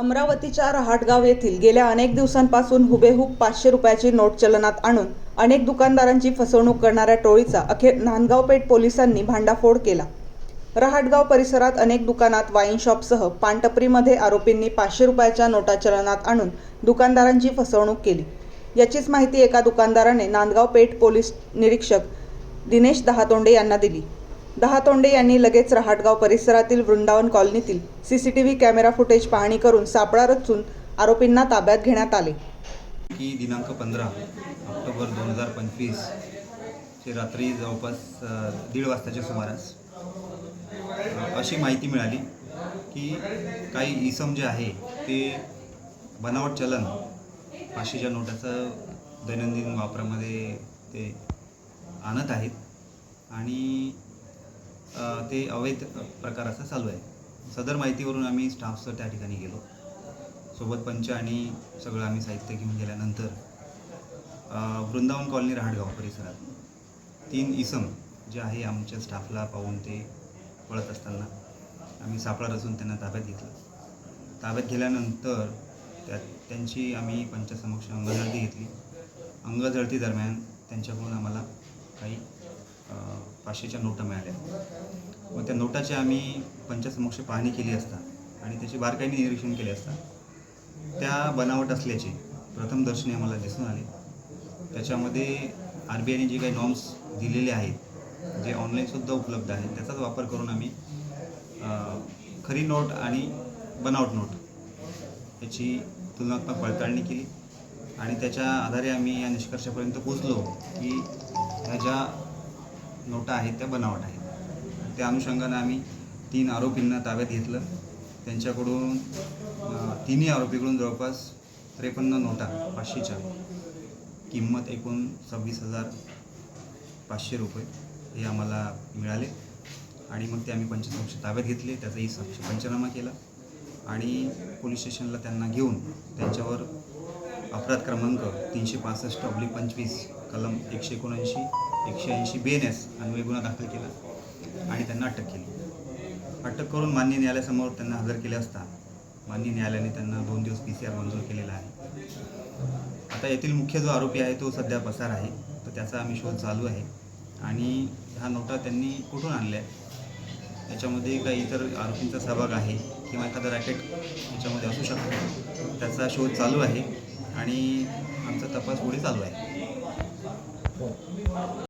अमरावतीच्या रहाटगाव येथील गेल्या अनेक दिवसांपासून हुबेहूब पाचशे रुपयाची नोट चलनात आणून अनेक दुकानदारांची फसवणूक करणाऱ्या टोळीचा अखेर नांदगाव पेठ पोलिसांनी भांडाफोड केला. रहाटगाव परिसरात अनेक दुकानात वाईन शॉपसह पानटपरीमध्ये आरोपींनी पाचशे रुपयाच्या नोटा चलनात आणून दुकानदारांची फसवणूक केली. याचीच माहिती एका दुकानदाराने नांदगाव पेठ पोलीस निरीक्षक दिनेश दहातोंडे यांना दिली. दहातोंडे यांनी लगेच रहाटगाव परिसरातील Vrindavan कॉलनीतील C C T V camera footage पाहणी करून सापळा रचून आरोपींना ताब्यात घेण्यात आले. की दिनांक पंधरा ऑक्टोबर दोन हजार पंचवीस चे रात्री जवळपास दीड वाजताच्या सुमारास अशी माहिती मिळाली की काही इसम जे आहे ते बनावट चलन पाचशेच्या नोटाचं दैनंदिन वापरामध्ये ते आणत आहेत आणि ते अवैध प्रकार असा चालू आहे. सदर माहितीवरून आम्ही स्टाफसह त्या ठिकाणी गेलो. सोबत पंच आणि सगळं आम्ही साहित्य घेऊन गेल्यानंतर वृंदावन कॉलनी रहाटगाव परिसरात तीन इसम जे आहे आमच्या स्टाफला पाहून ते पळत असताना आम्ही सापळा रचून त्यांना ताब्यात घेतलं. ताब्यात घेतल्यानंतर त्या त्यांची आम्ही पंचासमक्ष अंगझळती घेतली. अंगझळती दरम्यान त्यांच्याकडून आम्हाला काही पाचशेच्या नोटा मिळाल्या. व त्या नोटाची आम्ही पंचासमक्ष पाहणी केली असता आणि त्याची बारकाईने निरीक्षण केले असता त्या बनावट असल्याचे प्रथम दर्शनी आम्हाला दिसून आले. त्याच्यामध्ये आर बी आयने जे काही नॉर्म्स दिलेले आहेत जे ऑनलाईनसुद्धा उपलब्ध आहेत त्याचाच वापर करून आम्ही खरी नोट आणि बनावट नोट याची तुलनात्मक पडताळणी केली. आणि त्याच्या आधारे आम्ही या निष्कर्षापर्यंत पोचलो की ह्या ज्या नोटा आहेत त्या बनावट आहेत. त्या अनुषंगानं आम्ही तीन आरोपींना ताब्यात घेतलं. त्यांच्याकडून तिन्ही आरोपीकडून जवळपास त्रेपन्न नोटा पाचशेच्या. किंमत एकूण सव्वीस हजार पाचशे रुपये हे आम्हाला मिळाले. आणि मग ते आम्ही पंचसंक्ष ताब्यात घेतले. त्याचाही साक्ष पंचनामा केला. आणि पोलीस स्टेशनला त्यांना घेऊन त्यांच्यावर अपराध क्रमांक तीनशे पासष्ट अब्लिक पंचवीस कलम एकशे एकोणऐंशी एकशे ऐंशी बी एन एस अन्वय गुन्हा दाखल केला आणि त्यांना अटक केली. अटक करून मान्य न्यायालयासमोर त्यांना हजर केले असता मान्य न्यायालयाने त्यांना दोन दिवस पी सी आर मंजूर केलेला आहे. आता येथील मुख्य जो आरोपी आहे तो सध्या पसार आहे तर त्याचा आम्ही शोध चालू आहे. आणि ह्या नोटा त्यांनी कुठून आणल्या? याच्यामध्ये काही इतर आरोपींचा सहभाग आहे किंवा एखादा रॅकेट याच्यामध्ये असू शकतो. त्याचा शोध चालू आहे. आणि आमचा तपास पुढे चालू आहे. हो.